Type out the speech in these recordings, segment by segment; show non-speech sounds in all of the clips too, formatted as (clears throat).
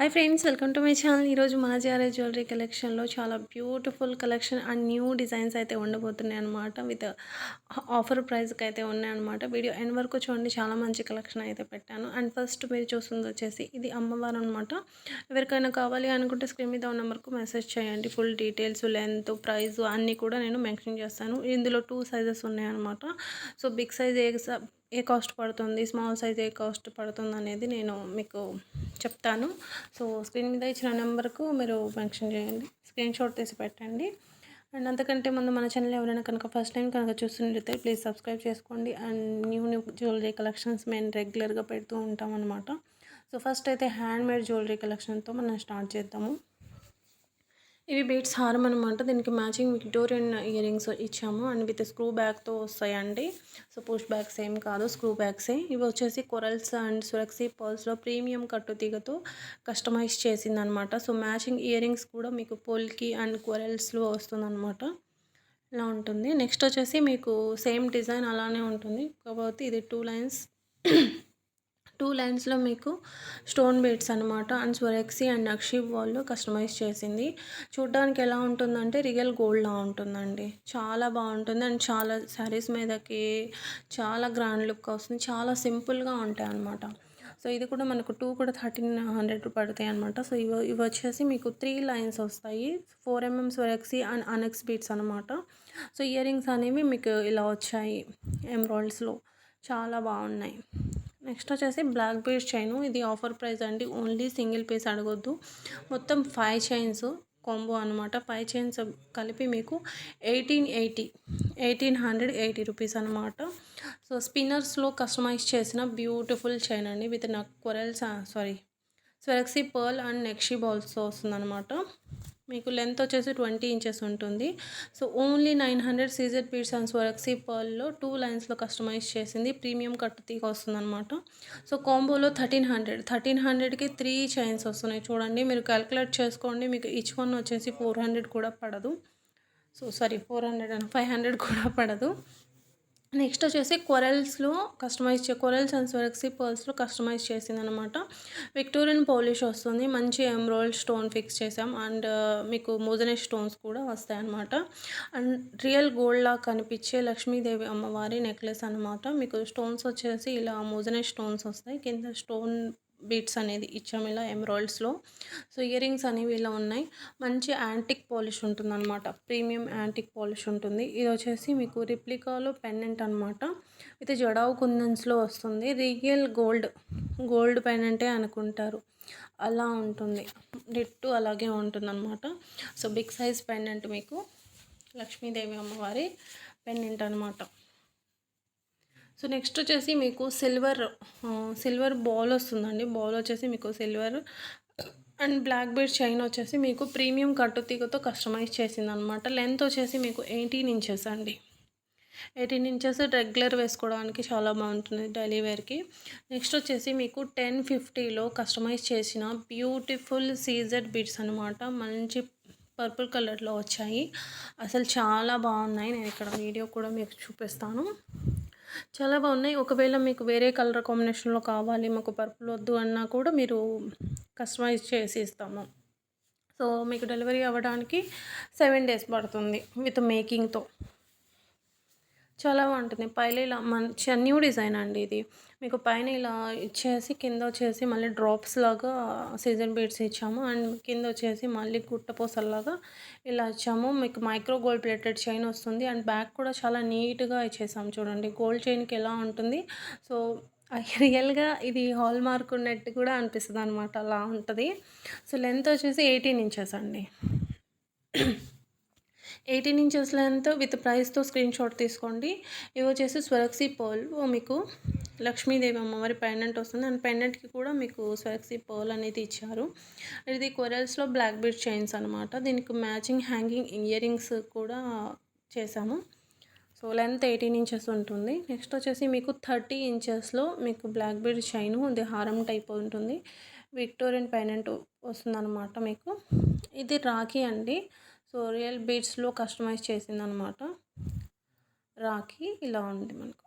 Hi friends welcome to my channel ఈరోజు మన జారే జ్యువెలరీ కలెక్షన్లో చాలా beautiful collection and new designs అయితే ఉండబోతున్నాయి అనమాట విత్ ఆఫర్ ప్రైస్కి అయితే ఉన్నాయన్నమాట వీడియో ఎండ్ వరకు చూడండి. చాలా మంచి కలెక్షన్ అయితే పెట్టాను. అండ్ ఫస్ట్ మీరు చూస్తుంది వచ్చేసి ఇది అమ్మవారు అనమాట ఎవరికైనా కావాలి అనుకుంటే స్క్రీన్ మీద ఉన్న నెంబర్కు మెసేజ్ చేయండి. ఫుల్ డీటెయిల్స్ లెంత్ ప్రైస్ అన్నీ కూడా నేను మెన్షన్ చేస్తాను. ఇందులో టూ సైజెస్ ఉన్నాయన్నమాట సో బిగ్ సైజ్ ఏ ఏ కాస్ట్ పడుతుంది స్మాల్ సైజ్ ఏ కాస్ట్ పడుతుంది అనేది నేను మీకు చెప్తాను. సో స్క్రీన్ మీద ఇచ్చిన నెంబర్కు మీరు మెన్షన్ చేయండి. స్క్రీన్ షాట్ తీసి పెట్టండి. అండ్ అంతకంటే ముందు మన ఛానల్ ఎవరైనా కనుక ఫస్ట్ టైం కనుక చూస్తున్నట్లయితే ప్లీజ్ సబ్స్క్రైబ్ చేసుకోండి. And new new jewellery collections మేము రెగ్యులర్గా పెడుతూ ఉంటాం అనమాట సో ఫస్ట్ అయితే హ్యాండ్ మేడ్ జ్యువెలరీ కలెక్షన్తో మనం స్టార్ట్ చేద్దాము. ఇవి బీట్స్ హారం అనమాట దీనికి మ్యాచింగ్ విక్టోరియన్ ఇయర్ రింగ్స్ ఇచ్చాము. అండ్ విత్ స్క్రూ బ్యాగ్తో వస్తాయండి. సో పుష్ బ్యాగ్స్ ఏం కాదు స్క్రూ బ్యాగ్సే. ఇవి వచ్చేసి కొరల్స్ అండ్ సురక్సీ పర్ల్స్లో ప్రీమియం కట్టు తీగతో కస్టమైజ్ చేసిందనమాట సో మ్యాచింగ్ ఇయర్ రింగ్స్ కూడా మీకు పోల్కి అండ్ కొరల్స్లో వస్తుందన్నమాట. ఇలా ఉంటుంది. నెక్స్ట్ వచ్చేసి మీకు సేమ్ డిజైన్ అలానే ఉంటుంది. కాకపోతే ఇది టూ లైన్స్ టూ లైన్స్లో మీకు స్టోన్ బీడ్స్ అనమాట అండ్ స్వరెక్సీ అండ్ నక్షి వాళ్ళు కస్టమైజ్ చేసింది. చూడ్డానికి ఎలా ఉంటుందంటే రియల్ గోల్డ్లా ఉంటుందండి. చాలా బాగుంటుంది అండ్ చాలా శారీస్ మీదకి చాలా గ్రాండ్ లుక్ వస్తుంది. చాలా సింపుల్గా ఉంటాయి అనమాట సో ఇది కూడా మనకు టూ కూడా థర్టీన్ హండ్రెడ్ పడతాయి అనమాట సో ఇవి ఇవి వచ్చేసి మీకు త్రీ లైన్స్ వస్తాయి. Four MM Swarovski and annexe beads అనమాట సో ఇయర్ రింగ్స్ అనేవి మీకు ఇలా వచ్చాయి. ఎంబ్రాయిడ్స్లో. చాలా బాగున్నాయి. నెక్స్ట్ వచ్చేసి బ్లాక్ బీడ్స్ చైన్. ఇది ఆఫర్ ప్రైస్ అండి. ఓన్లీ సింగిల్ పీస్ అడగొద్దు. మొత్తం ఫైవ్ చైన్స్ కాంబో అనమాట ఫైవ్ చైన్స్ కలిపి మీకు eighteen eighty eighteen hundred eighty rupees అనమాట సో స్పిన్నర్స్లో కస్టమైజ్ చేసిన బ్యూటిఫుల్ చైన్ అండి. విత్ నక్ corals sorry Swarovski pearl and nakshi బాల్స్తో వస్తుందన్నమాట. మీకు లెంత్ వచ్చేసి ట్వంటీ ఇంచెస్ ఉంటుంది. సో ఓన్లీ నైన్ హండ్రెడ్ సీజర్ పీట్స్ అండ్ స్వరక్సీ పర్ల్లో టూ లైన్స్లో కస్టమైజ్ చేసింది. ప్రీమియం కట్ తీగ వస్తుందన్నమాట. సో కాంబోలో థర్టీన్ హండ్రెడ్ థర్టీన్ హండ్రెడ్కి త్రీ చైన్స్ వస్తున్నాయి. చూడండి మీరు క్యాలిక్యులేట్ చేసుకోండి. మీకు ఈచ్ వన్ వచ్చేసి ఫోర్ హండ్రెడ్ కూడా పడదు. So sorry four hundred and five hundred కూడా పడదు. నెక్స్ట్ వచ్చేసి కొరల్స్లో కస్టమైజ్ చే కొరల్స్ అండ్ స్వెరక్సీ పర్ల్స్లో కస్టమైజ్ చేసింది అనమాట విక్టోరియన్ పోలిష్ వస్తుంది. మంచి ఎమ్రోల్ స్టోన్ ఫిక్స్ చేసాం అండ్ మీకు మోజనే స్టోన్స్ కూడా వస్తాయన్నమాట. అండ్ రియల్ గోల్డ్లా కనిపించే లక్ష్మీదేవి అమ్మవారి నెక్లెస్ అనమాట మీకు స్టోన్స్ వచ్చేసి ఇలా మోజనే స్టోన్స్ వస్తాయి. కింద స్టోన్ బీట్స్ అనేది ఇచ్చాము ఇలా ఎమరాల్డ్స్లో. సో ఇయర్ రింగ్స్ అనేవి ఇలా ఉన్నాయి. మంచి యాంటిక్ పాలిష్ ఉంటుంది అనమాట ప్రీమియం యాంటిక్ పాలిష్ ఉంటుంది. ఇది వచ్చేసి మీకు రిప్లికాలో పెండెంట్ అనమాట ఇది జడావు కుందన్స్లో వస్తుంది. రియల్ గోల్డ్ గోల్డ్ పెండెంటే అనుకుంటారు. అలా ఉంటుంది. డిట్టు అలాగే ఉంటుందన్నమాట. సో బిగ్ సైజ్ పెండెంట్ మీకు లక్ష్మీదేవి అమ్మవారి పెండెంట్ అనమాట సో నెక్స్ట్ వచ్చేసి మీకు సిల్వర్ సిల్వర్ బాల్ వస్తుందండి. బాల్ వచ్చేసి మీకు silver and black bead chain వచ్చేసి మీకు ప్రీమియం కట్టు తీగతో కస్టమైజ్ చేసింది అనమాట లెంత్ వచ్చేసి మీకు ఎయిటీన్ ఇంచెస్ అండి. ఎయిటీన్ ఇంచెస్ రెగ్యులర్ వేసుకోవడానికి చాలా బాగుంటుంది డైలీ వేర్కి. నెక్స్ట్ వచ్చేసి మీకు టెన్ ఫిఫ్టీలో కస్టమైజ్ చేసిన బ్యూటిఫుల్ సీజెడ్ బీడ్స్ అనమాట. మంచి పర్పుల్ కలర్లో వచ్చాయి. అసలు చాలా బాగున్నాయి. నేను ఇక్కడ వీడియో కూడా మీకు చూపిస్తాను. చాలా బాగున్నాయి. ఒకవేళ మీకు వేరే కలర్ కాంబినేషన్లో కావాలి మాకు పర్పుల్ వద్దు అన్నా కూడా మీరు కస్టమైజ్ చేసి ఇస్తాము. సో మీకు డెలివరీ అవ్వడానికి సెవెన్ డేస్ పడుతుంది విత్ మేకింగ్తో. చాలా బాగుంటుంది. పైన ఇలా మంచి న్యూ డిజైన్ అండి ఇది. మీకు పైన ఇలా ఇచ్చేసి కింద వచ్చేసి మళ్ళీ డ్రాప్స్ లాగా సీజన్ బీడ్స్ ఇచ్చాము. అండ్ కింద వచ్చేసి మళ్ళీ గుట్టపోసల్లాగా ఇలా ఇచ్చాము. మీకు మైక్రో గోల్డ్ ప్లేటెడ్ చైన్ వస్తుంది. అండ్ బ్యాక్ కూడా చాలా నీట్గా ఇచ్చేసాము చూడండి. గోల్డ్ చైన్కి ఎలా ఉంటుంది. సో రియల్గా ఇది హాల్ మార్క్ ఉన్నట్టు కూడా అనిపిస్తుంది అనమాట అలా ఉంటుంది. సో లెంత్ వచ్చేసి ఎయిటీన్ ఇంచెస్ అండి. ఎయిటీన్ ఇంచెస్ లెంత్ విత్ ప్రైస్తో స్క్రీన్ షాట్ తీసుకోండి. ఇవి వచ్చేసి స్వరక్సీ పర్ల్. మీకు లక్ష్మీదేవి అమ్మవారి పెండెంట్ వస్తుంది. అండ్ పెండెంట్కి కూడా మీకు స్వరక్సీ పర్ల్ అనేది ఇచ్చారు. ఇది కొరల్స్లో బ్లాక్ బీడ్ చైన్స్ అనమాట దీనికి మ్యాచింగ్ హ్యాంగింగ్ ఇయర్ రింగ్స్ కూడా చేసాము సో లెంత్ ఎయిటీన్ ఇంచెస్ ఉంటుంది. నెక్స్ట్ వచ్చేసి మీకు థర్టీ ఇంచెస్లో మీకు బ్లాక్ బీడ్ చైన్ ఇది హారం టైప్ ఉంటుంది. విక్టోరియన్ పెండెంట్ వస్తుందన్నమాట మీకు. ఇది రాఖీ అండి. సో రియల్ బీట్స్లో కస్టమైజ్ చేసింది అనమాట రాఖీ ఇలా ఉంది మనకు.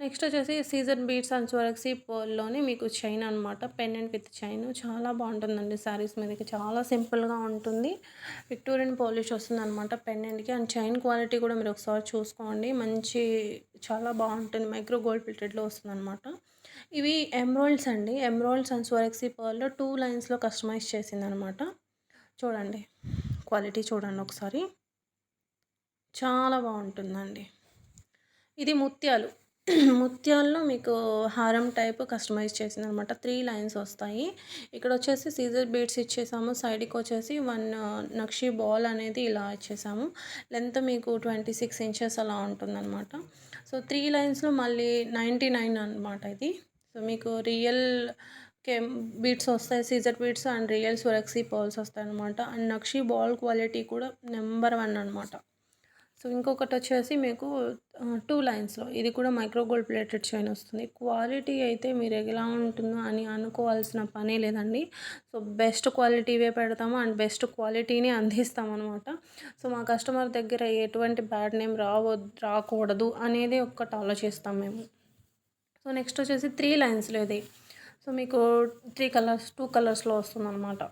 నెక్స్ట్ వచ్చేసి సీజన్ బీట్స్ అండ్ స్వరక్సీ పర్ల్లోనే మీకు చైన్ అనమాట. Pendant with chain. చాలా బాగుంటుందండి శారీస్ మీదకి. చాలా సింపుల్గా ఉంటుంది. విక్టోరియన్ పాలిష్ వస్తుంది అనమాట పెండెంట్కి. అండ్ చైన్ క్వాలిటీ కూడా మీరు ఒకసారి చూసుకోండి. మంచి చాలా బాగుంటుంది. మైక్రో గోల్డ్ ప్లేటెడ్లో వస్తుంది అనమాట ఇవి ఎమ్రాయిల్స్ అండి. ఎమ్రాయిల్స్ అండ్ స్వరక్సీ పర్ల్లో టూ లైన్స్లో కస్టమైజ్ చేసింది అనమాట చూడండి. క్వాలిటీ చూడండి ఒకసారి. చాలా బాగుంటుందండి. ఇది ముత్యాలు. ముత్యాల్లో మీకు హారం టైప్ కస్టమైజ్ చేసింది అనమాట త్రీ లైన్స్ వస్తాయి. ఇక్కడ వచ్చేసి సీజర్ బీడ్స్ ఇచ్చేసాము. సైడ్కి వచ్చేసి వన్ నక్షి బాల్ అనేది ఇలా ఇచ్చేసాము. లెంత్ మీకు ట్వంటీ సిక్స్ ఇంచెస్ అలా ఉంటుందన్నమాట సో త్రీ లైన్స్లో మళ్ళీ నైంటీ నైన్ అనమాట ఇది. సో మీకు రియల్ కేమ్ బీట్స్ వస్తాయి Caesar beads and real Swarovski balls వస్తాయి అనమాట అండ్ నక్షి బాల్ క్వాలిటీ కూడా నెంబర్ వన్ అనమాట సో ఇంకొకటి వచ్చేసి మీకు టూ లైన్స్లో ఇది కూడా మైక్రో గోల్డ్ ప్లేటెడ్ చైన్ వస్తుంది. క్వాలిటీ అయితే మీరు ఎలా ఉంటుందో అని అనుకోవాల్సిన పనే లేదండి. సో బెస్ట్ క్వాలిటీవే పెడతాము అండ్ బెస్ట్ క్వాలిటీని అందిస్తాం అనమాట సో మా కస్టమర్ దగ్గర ఎటువంటి బ్యాడ్ నేమ్ రావద్దు రాకూడదు అనేది ఒక్కటి ఆలోచిస్తాం మేము. సో నెక్స్ట్ వచ్చేసి త్రీ లైన్స్లో ఇది. సో మీకు త్రీ కలర్స్ టూ కలర్స్లో వస్తుందన్నమాట.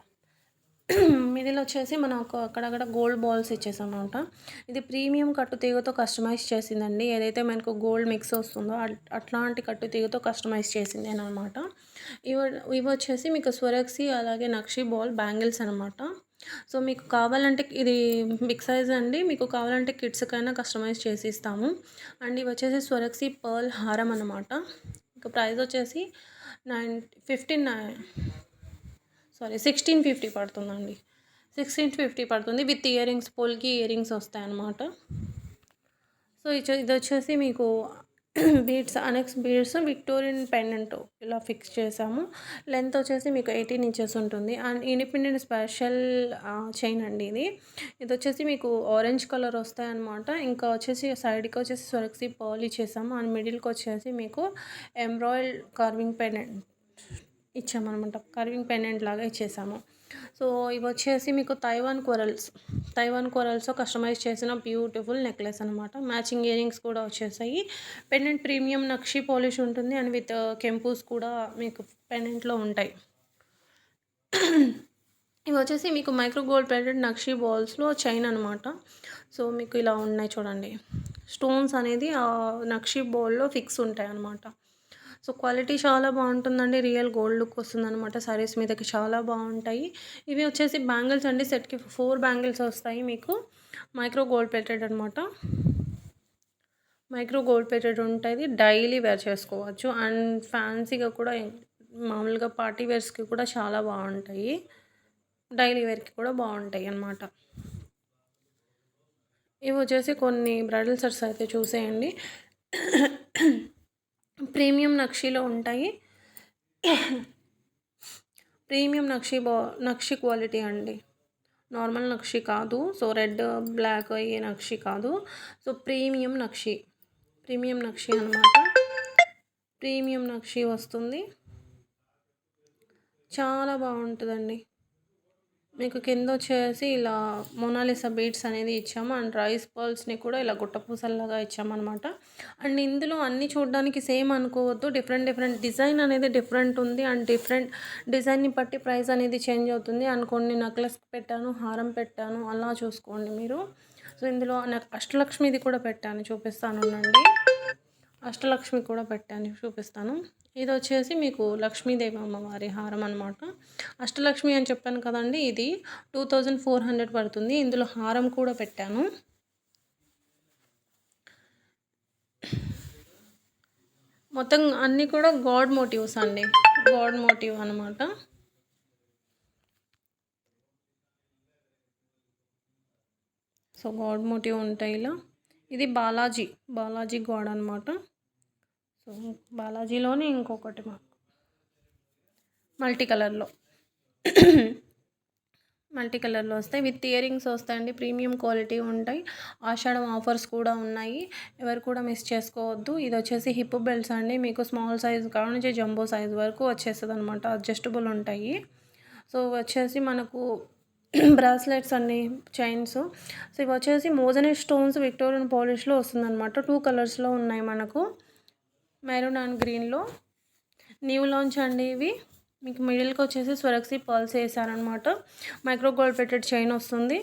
మిడిల్ వచ్చేసి మనం ఒక అక్కడక్కడ గోల్డ్ బాల్స్ ఇచ్చేసామన్నమాట. అనమాట ఇది ప్రీమియం కట్టు తీగతో కస్టమైజ్ చేసిందండి. ఏదైతే మనకు గోల్డ్ మిక్స్ వస్తుందో అట్లాంటి కట్టు తీగతో కస్టమైజ్ చేసింది అనమాట ఇవి ఇవి వచ్చేసి మీకు స్వరక్సి అలాగే నక్షి బాల్ బ్యాంగిల్స్ అనమాట సో మీకు కావాలంటే ఇది బిగ్ సైజ్ అండి. మీకు కావాలంటే కిడ్స్కైనా కస్టమైజ్ చేసి ఇస్తాము. అండ్ ఇవి వచ్చేసి స్వరక్సి పర్ల్ హారం అనమాట ఇంకా ప్రైస్ వచ్చేసి nine fifteen nine sorry sixteen fifty పడుతుందండి. సిక్స్టీన్ ఫిఫ్టీ పడుతుంది. With ear rings polki ear rings వస్తాయి అన్నమాట సో ఇది వచ్చేసి మీకు beads annexe beads Victorian pendant ఇలా ఫిక్స్ చేసాము. లెంత్ వచ్చేసి మీకు ఎయిటీన్ ఇంచెస్ ఉంటుంది. అండ్ ఇండిపెండెంట్ స్పెషల్ చైన్ అండి ఇది. ఇది వచ్చేసి మీకు ఆరెంజ్ కలర్ వస్తాయి అనమాట ఇంకా వచ్చేసి సైడ్కి వచ్చేసి సొరక్సీ పర్ల్ ఇచ్చేసాము. అండ్ మిడిల్కి వచ్చేసి మీకు ఎంబ్రాయిడ్ కార్వింగ్ పెండెంట్ ఇచ్చామన్నమాట. కర్వింగ్ పెండెంట్ లాగా ఇచ్చేసాము. సో ఇవి వచ్చేసి మీకు తైవాన్ కొరల్స్ తైవాన్ కోరల్స్తో కస్టమైజ్ చేసిన బ్యూటిఫుల్ నెక్లెస్ అనమాట మ్యాచింగ్ ఇయరింగ్స్ కూడా వచ్చేసాయి. పెండెంట్ ప్రీమియం నక్షి పాలిష్ ఉంటుంది. అండ్ విత్ కెంపూస్ కూడా మీకు పెండెంట్లో ఉంటాయి. ఇవి వచ్చేసి మీకు మైక్రో గోల్డ్ ప్లేటెడ్ నక్షి బాల్స్లో చైన్ అనమాట సో మీకు ఇలా ఉన్నాయి చూడండి. స్టోన్స్ అనేది ఆ నక్షి బాల్లో ఫిక్స్ ఉంటాయి అనమాట సో క్వాలిటీ చాలా బాగుంటుందండి. రియల్ గోల్డ్ లుక్ వస్తుందన్నమాట. సారీస్ మీదకి చాలా బాగుంటాయి. ఇవి వచ్చేసి బ్యాంగిల్స్ అండి. సెట్కి ఫోర్ బ్యాంగిల్స్ వస్తాయి మీకు. మైక్రో గోల్డ్ ప్లేటెడ్ అనమాట మైక్రో గోల్డ్ ప్లేటెడ్ ఉంటుంది. డైలీ వేర్ చేసుకోవచ్చు. అండ్ ఫ్యాన్సీగా కూడా మామూలుగా పార్టీ వేర్స్కి కూడా చాలా బాగుంటాయి. డైలీ వేర్కి కూడా బాగుంటాయి అన్నమాట. ఇవి వచ్చేసి కొన్ని బ్రైడల్ సెట్స్ అయితే చూసేయండి. ప్రీమియం నక్షీలో ఉంటాయి. ప్రీమియం నక్షి బా నక్షి క్వాలిటీ అండి. నార్మల్ నక్షి కాదు. సో రెడ్ బ్లాక్ అయ్యే నక్షి కాదు. So premium nakshi. Premium nakshi అనమాట ప్రీమియం నక్షి వస్తుంది. చాలా బాగుంటుందండి. మీకు కింద వచ్చేసి ఇలా మొనాలిసా బీట్స్ అనేది ఇచ్చాము. అండ్ రైస్ పర్ల్స్ని కూడా ఇలా గుట్టపూసల్లాగా ఇచ్చామన్నమాట. అండ్ ఇందులో అన్నీ చూడడానికి సేమ్ అనుకోవద్దు. డిఫరెంట్ డిఫరెంట్ డిజైన్ అనేది డిఫరెంట్ ఉంది. అండ్ డిఫరెంట్ డిజైన్ని బట్టి ప్రైస్ అనేది చేంజ్ అవుతుంది. అండ్ కొన్ని నెక్లెస్ పెట్టాను హారం పెట్టాను. అలా చూసుకోండి మీరు. సో ఇందులో నాకు అష్టలక్ష్మిది కూడా పెట్టాను. చూపిస్తాను అండి అష్టలక్ష్మి కూడా పెట్టాను చూపిస్తాను. ఇది వచ్చేసి మీకు లక్ష్మీదేవి అమ్మవారి హారం అనమాట అష్టలక్ష్మి అని చెప్పాను కదండి ఇది టూ థౌజండ్ ఫోర్ హండ్రెడ్ పడుతుంది. ఇందులో హారం కూడా పెట్టాను. మొత్తం అన్నీ కూడా గాడ్ మోటివ్స్ అండి. గాడ్ మోటివ్ అనమాట సో గాడ్ మోటివ్ ఉంటాయి ఇలా. ఇది బాలాజీ బాలాజీ గోడ అనమాట సో బాలాజీలోనే ఇంకొకటి మాకు. మల్టీ కలర్లో మల్టీ కలర్లో వస్తాయి. విత్ ఇయరింగ్స్ వస్తాయండి. ప్రీమియం క్వాలిటీ ఉంటాయి. ఆషాఢం ఆఫర్స్ కూడా ఉన్నాయి. ఎవరు కూడా మిస్ చేసుకోవద్దు. ఇది వచ్చేసి హిప్ బెల్ట్స్ అండి. మీకు స్మాల్ సైజ్ కాడ నుంచి జంబో సైజ్ వరకు వచ్చేస్తుంది అనమాట అడ్జస్టబుల్ ఉంటాయి. సో వచ్చేసి మనకు బ్రాస్లెట్స్ అన్ని చైన్స్. సో ఇవి వచ్చేసి మోజనీ స్టోన్స్ విక్టోరియన్ పాలిష్లో వస్తుందన్నమాట. టూ కలర్స్లో ఉన్నాయి మనకు. మెరూన్ అండ్ గ్రీన్లో. న్యూ లాంచ్ అండి ఇవి. మీకు మిడిల్కి వచ్చేసి స్వరక్సీ పర్ల్స్ వేసారనమాట మైక్రో గోల్డ్ పెట్టెడ్ చైన్ వస్తుంది.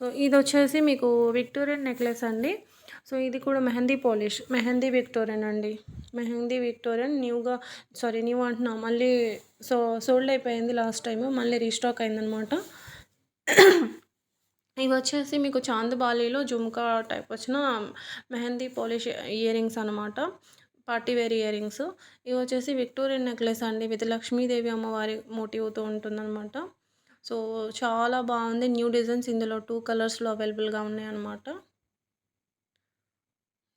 సో ఇది వచ్చేసి మీకు విక్టోరియన్ నెక్లెస్ అండి. సో ఇది కూడా మెహందీ పాలిష్ మెహందీ విక్టోరియన్ అండి. మెహందీ విక్టోరియన్ న్యూగా సారీ న్యూ అంటున్నా మళ్ళీ సో సోల్డ్ అయిపోయింది లాస్ట్ టైం మళ్ళీ రీస్టాక్ అయిందనమాట ఇవి వచ్చేసి మీకు చాందబాలిలో జుమ్కా టైప్ వచ్చిన మెహందీ పాలిష్ ఇయర్ రింగ్స్ అనమాట పార్టీ వేర్ ఇయర్ రింగ్స్ ఇవి వచ్చేసి విక్టోరియన్ నెక్లెస్ అండి విత్ లక్ష్మీదేవి అమ్మవారి మోటివ్తో ఉంటుందన్నమాట. సో చాలా బాగుంది న్యూ డిజైన్స్ ఇందులో టూ కలర్స్లో అవైలబుల్గా ఉన్నాయన్నమాట.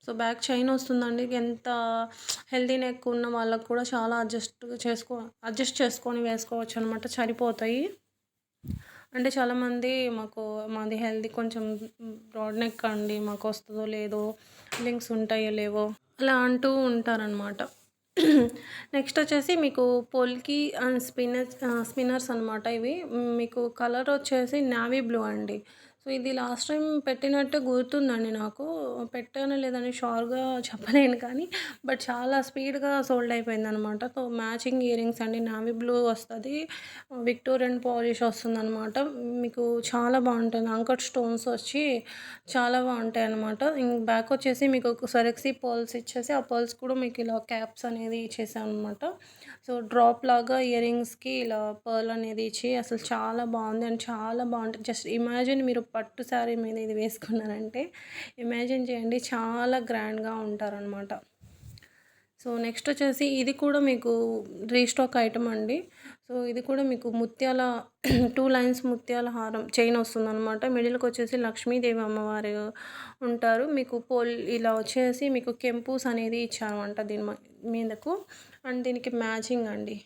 సో బ్యాక్ చైన్ వస్తుందండి. ఎంత హెల్దీ నెక్ ఉన్న వాళ్ళకు కూడా చాలా అడ్జస్ట్ చేసుకో అడ్జస్ట్ చేసుకొని వేసుకోవచ్చు అనమాట సరిపోతాయి. అంటే చాలామంది మాకు మాది హెల్దీ కొంచెం బ్రాడ్ నెక్ అండి. మాకు వస్తుందో లేదో లింక్స్ ఉంటాయో లేవో అలా అంటూ ఉంటారనమాట నెక్స్ట్ వచ్చేసి మీకు పొల్కి అండ్ స్పిన్నర్స్ స్పిన్నర్స్ అనమాట ఇవి. మీకు కలర్ వచ్చేసి నావీ బ్లూ అండి. సో ఇది లాస్ట్ టైం పెట్టినట్టు గుర్తుందండి నాకు. పెట్టాను లేదని షోర్గా చెప్పలేను కానీ బట్ చాలా స్పీడ్గా సోల్డ్ అయిపోయింది అనమాట సో మ్యాచింగ్ ఇయరింగ్స్ అండి. నావీ బ్లూ వస్తుంది. విక్టోరియన్ పాలిష్ వస్తుంది అనమాట మీకు చాలా బాగుంటుంది. అంకట్ స్టోన్స్ వచ్చి చాలా బాగుంటాయి అనమాట బ్యాక్ వచ్చేసి మీకు సరెక్సీ పర్ల్స్ ఇచ్చేసి ఆ పర్ల్స్ కూడా మీకు ఇలా క్యాప్స్ అనేది ఇచ్చేసాను అనమాట సో డ్రాప్ లాగా ఇయర్ రింగ్స్కి ఇలా పర్ల్ అనేది ఇచ్చి అసలు చాలా బాగుంది. అండ్ చాలా బాగుంటుంది. జస్ట్ ఇమాజిన్ మీరు పట్టు శారీ మీద ఇది వేసుకున్నారంటే ఇమాజిన్ చేయండి చాలా గ్రాండ్గా ఉంటారనమాట సో నెక్స్ట్ వచ్చేసి ఇది కూడా మీకు రీస్టాక్ ఐటమ్ అండి. సో ఇది కూడా మీకు ముత్యాల (clears throat) టూ లైన్స్ ముత్యాల హారం చైన్ వస్తుందన్నమాట. మిడిల్కి వచ్చేసి లక్ష్మీదేవి అమ్మవారు ఉంటారు. మీకు పోల్ ఇలా వచ్చేసి మీకు కెంపూస్ అనేది ఇచ్చారనమాట దీని మీదకు. అండ్ దీనికి మ్యాచింగ్ అండి.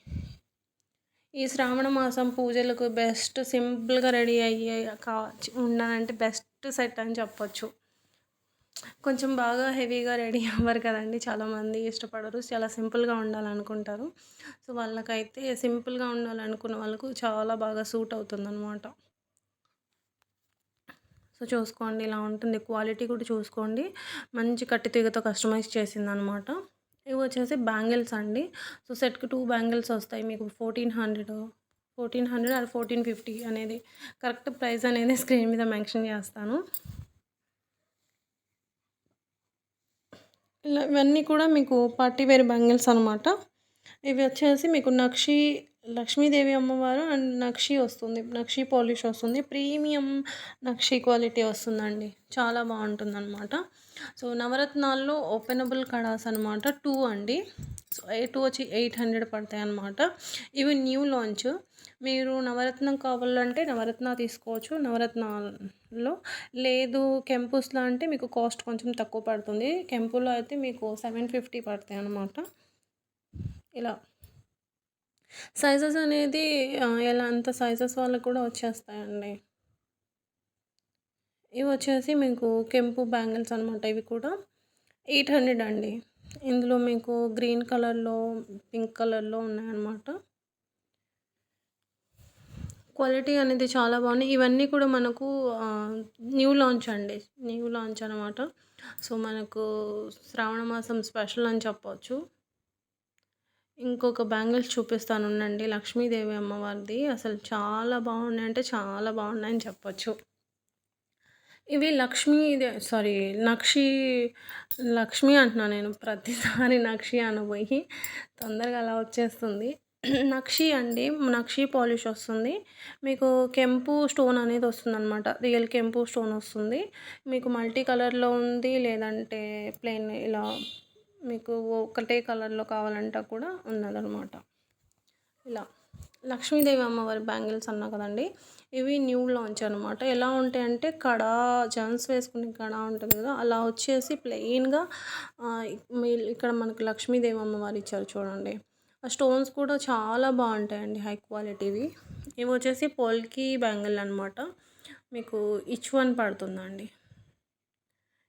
ఈ శ్రావణ మాసం పూజలకు బెస్ట్ సింపుల్గా రెడీ అయ్యే కా ఉండాలంటే బెస్ట్ సెట్ అని చెప్పొచ్చు. కొంచెం బాగా హెవీగా రెడీ అవ్వరు కదండి చాలామంది ఇష్టపడరు. చాలా సింపుల్గా ఉండాలనుకుంటారు. సో వాళ్ళకైతే సింపుల్గా ఉండాలనుకున్న వాళ్ళకు చాలా బాగా సూట్ అవుతుందన్నమాట. సో చూసుకోండి ఇలా ఉంటుంది. క్వాలిటీ కూడా చూసుకోండి. మంచి కట్టి తీగతో కస్టమైజ్ చేసిందనమాట ఇవి వచ్చేసి బ్యాంగిల్స్ అండి. సో సెట్కి టూ బ్యాంగిల్స్ వస్తాయి మీకు. Fourteen hundred fourteen hundred or fourteen fifty అనేది కరెక్ట్ ప్రైస్ అనేది స్క్రీన్ మీద మెన్షన్ చేస్తాను. ఇలా ఇవన్నీ కూడా మీకు పార్టీ వేర్ బ్యాంగిల్స్ అనమాట ఇవి వచ్చేసి మీకు నక్షి లక్ష్మీదేవి అమ్మవారు అండ్ నక్షి వస్తుంది. నక్షి పాలిష్ వస్తుంది. ప్రీమియం నక్షి క్వాలిటీ వస్తుందండి. చాలా బాగుంటుంది అనమాట సో నవరత్నాల్లో ఓపెనబుల్ కడాస్ అనమాట టూ అండి. సో టూ వచ్చి ఎయిట్ హండ్రెడ్ పడతాయి అనమాట ఇవి న్యూ లాంచ్. మీరు నవరత్నం కావాలంటే నవరత్న తీసుకోవచ్చు. నవరత్నాల్లో లేదు కెంపుస్లో అంటే మీకు కాస్ట్ కొంచెం తక్కువ పడుతుంది. కెంపులో అయితే మీకు సెవెన్ ఫిఫ్టీ పడతాయి అన్నమాట ఇలా. సైజెస్ అనేది ఎలా అంత సైజెస్ వాళ్ళకు కూడా వచ్చేస్తాయండి. ఇవి వచ్చేసి మీకు కెంపు బ్యాంగిల్స్ అనమాట ఇవి కూడా. ఎయిట్ హండ్రెడ్ అండి. ఇందులో మీకు గ్రీన్ కలర్లో పింక్ కలర్లో ఉన్నాయన్నమాట. క్వాలిటీ అనేది చాలా బాగుంది. ఇవన్నీ కూడా మనకు న్యూ లాంచ్ అండి. న్యూ లాంచ్ అనమాట సో మనకు శ్రావణ మాసం స్పెషల్ అని చెప్పవచ్చు ఇంకొక బ్యాంగిల్స్ చూపిస్తాను ఉండండి లక్ష్మీదేవి అమ్మవారిది. అసలు చాలా బాగున్నాయి అంటే చాలా బాగున్నాయని చెప్పొచ్చు. ఇవి లక్ష్మీదే సారీ నక్షి లక్ష్మి అంటున్నాను నేను. ప్రతిసారి నక్షి అనబోయి తొందరగా అలా వచ్చేస్తుంది. నక్షి అండి నక్షి పాలిష్ వస్తుంది. మీకు కెంపు స్టోన్ అనేది వస్తుంది అనమాట రియల్ కెంపు స్టోన్ వస్తుంది. మీకు మల్టీ కలర్లో ఉంది లేదంటే ప్లెయిన్ ఇలా మీకు ఒకటే కలర్లో కావాలంటే కూడా ఉన్నదనమాట ఇలా లక్ష్మీదేవి అమ్మవారి బ్యాంగిల్స్ అన్నా కదండి ఇవి న్యూ లాంచ్ అనమాట ఎలా ఉంటాయంటే కడ జన్స్ వేసుకునే కడ ఉంటుంది కదా అలా వచ్చేసి ప్లెయిన్గా ఇక్కడ మనకు లక్ష్మీదేవి అమ్మవారు ఇచ్చారు చూడండి. ఆ స్టోన్స్ కూడా చాలా బాగుంటాయండి హై క్వాలిటీవి ఇవి వచ్చేసి పోల్కి బ్యాంగిల్ అనమాట మీకు ఇచ్ వన్ పడుతుందండి.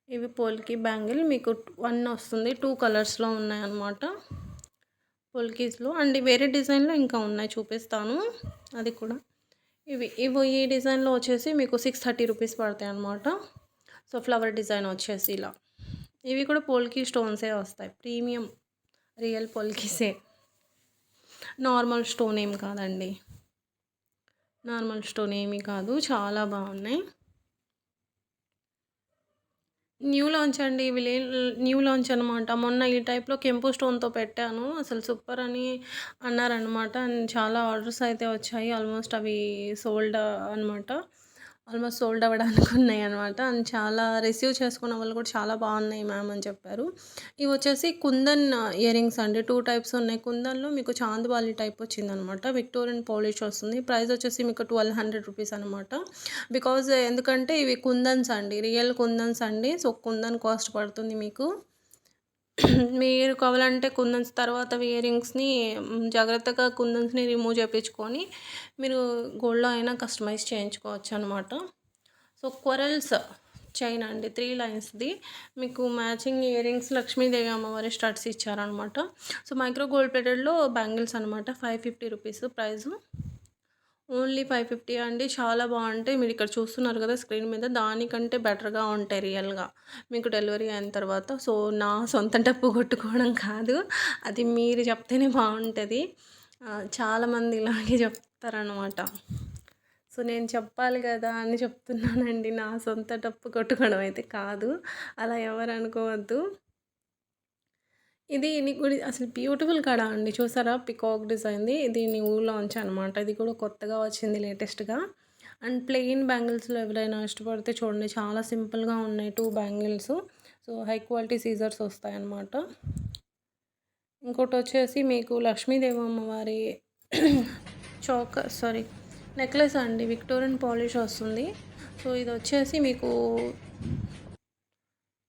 ఇవి పోల్కి బ్యాంగిల్. మీకు వన్ వస్తుంది. టూ కలర్స్లో ఉన్నాయన్నమాట. పోల్కీస్లో. అండ్ వేరే డిజైన్లో ఇంకా ఉన్నాయి. చూపిస్తాను. అది కూడా. ఇవి ఇవి ఈ డిజైన్లో వచ్చేసి మీకు సిక్స్ థర్టీ రూపీస్ పడతాయి అనమాట సో ఫ్లవర్ డిజైన్ వచ్చేసి ఇలా. ఇవి కూడా పోల్కి స్టోన్సే వస్తాయి. ప్రీమియం రియల్ పోల్కీసే. నార్మల్ స్టోన్ ఏం కాదండి. నార్మల్ స్టోన్ ఏమీ కాదు. చాలా బాగున్నాయి. న్యూ లాంచ్ అండి ఇవి న్యూ లాంచ్ అనమాట మొన్న ఈ టైప్లో కెంపు స్టోన్తో పెట్టాను. అసలు సూపర్ అని అన్నారనమాట అండ్ చాలా ఆర్డర్స్ అయితే వచ్చాయి. ఆల్మోస్ట్ అవి సోల్డ్ అనమాట ఆల్మోస్ట్ సోల్డ్ అవ్వడానికి ఉన్నాయి అనమాట అండ్ చాలా రిసీవ్ చేసుకున్న వాళ్ళు కూడా చాలా బాగున్నాయి మ్యామ్ అని చెప్పారు. ఇవి వచ్చేసి కుందన్ ఇయర్ రింగ్స్ అండి. టూ టైప్స్ ఉన్నాయి. కుందన్లో మీకు చాందబాలి టైప్ వచ్చిందనమాట విక్టోరియన్ పాలిష్ వస్తుంది. ప్రైస్ వచ్చేసి మీకు ట్వెల్వ్ హండ్రెడ్ రూపీస్ అనమాట బికాజ్ ఎందుకంటే ఇవి కుందన్స్ అండి. రియల్ కుందన్స్ అండి. సో కుందన్ కాస్ట్ పడుతుంది మీకు. మీరు కావాలంటే కుందన్స్ తర్వాత ఇయరింగ్స్ని జాగ్రత్తగా కుందన్స్ని రిమూవ్ చేయించుకొని మీరు గోల్డ్లో అయినా కస్టమైజ్ చేయించుకోవచ్చు అనమాట సో క్వరల్స్ చైన్ అండి. త్రీ లైన్స్ది మీకు మ్యాచింగ్ ఇయరింగ్స్ లక్ష్మీదేవి అమ్మవారి స్టడ్స్ ఇచ్చారనమాట సో మైక్రో గోల్డ్ ప్లేటెడ్లో బ్యాంగిల్స్ అనమాట five fifty rupees price only five fifty అండి. చాలా బాగుంటాయి. మీరు ఇక్కడ చూస్తున్నారు కదా స్క్రీన్ మీద. దానికంటే బెటర్గా ఉంటాయి రియల్గా. మీకు డెలివరీ అయిన తర్వాత. సో నా సొంత డబ్బు కొట్టుకోవడం కాదు. అది మీరు చెప్తేనే బాగుంటుంది. చాలామంది ఇలాగే చెప్తారనమాట సో నేను చెప్పాలి కదా అని చెప్తున్నానండి. నా సొంత డప్పు కొట్టుకోవడం అయితే కాదు. అలా ఎవరు అనుకోవద్దు. ఇది గుడి అసలు బ్యూటిఫుల్ కాడ అండి? చూసారా? పికాక్ డిజైన్ది ఇది నీ లాంచ్ అనమాట ఇది కూడా కొత్తగా వచ్చింది లేటెస్ట్గా అండ్ ప్లెయిన్ బ్యాంగిల్స్లో ఎవరైనా ఇష్టపడితే చూడండి. చాలా సింపుల్గా ఉన్నాయి two bangles so high quality scissors వస్తాయన్నమాట ఇంకోటి వచ్చేసి మీకు లక్ష్మీదేవి అమ్మవారి చౌక సారీ నెక్లెస్ అండి. విక్టోరియన్ పాలిష్ వస్తుంది. సో ఇది వచ్చేసి మీకు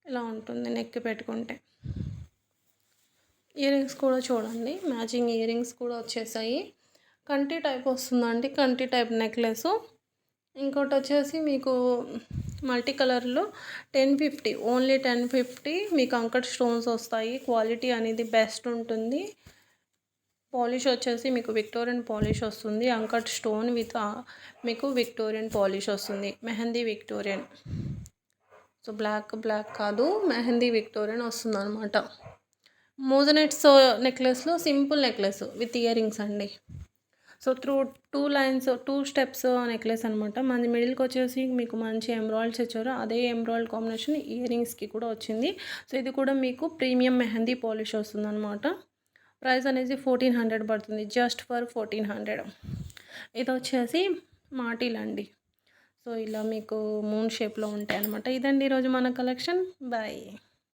ఇలా ఉంటుంది? నెక్కి పెట్టుకుంటే. ఇయర్ రింగ్స్ కూడా చూడండి. మ్యాచింగ్ ఇయర్ రింగ్స్ కూడా వచ్చేసాయి. కంటి టైప్ వస్తుందండి. కంటి టైప్ నెక్లెస్. ఇంకోటి వచ్చేసి మీకు మల్టీ కలర్లో ten fifty only ten fifty మీకు అంకట్ స్టోన్స్ వస్తాయి. క్వాలిటీ అనేది బెస్ట్ ఉంటుంది. పాలిష్ వచ్చేసి మీకు విక్టోరియన్ పాలిష్ వస్తుంది. అంకట్ స్టోన్ విత్ మీకు విక్టోరియన్ పాలిష్ వస్తుంది. Mehndi Victorian. So black black కాదు. మెహందీ విక్టోరియన్ వస్తుంది అనమాట మోజనెట్స్ నెక్లెస్లో simple necklace with ear rings అండి so through two lines two steps necklace అనమాట మంచి మిడిల్కి వచ్చేసి మీకు మంచి ఎంబ్రాయిడ్స్ ఇచ్చారు అదే ఎంబ్రాయిడ్ కాంబినేషన్ ఇయర్ రింగ్స్కి కూడా వచ్చింది. సో ఇది కూడా మీకు ప్రీమియం మెహందీ పాలిష్ వస్తుంది అనమాట ప్రైస్ అనేది ఫోర్టీన్ హండ్రెడ్ పడుతుంది. జస్ట్ ఫర్ ఫోర్టీన్ హండ్రెడ్ ఇది వచ్చేసి మాటిల్ అండి. సో ఇలా మీకు మూన్ షేప్లో ఉంటాయి అనమాట ఇదండి ఈరోజు మన కలెక్షన్ బాయ్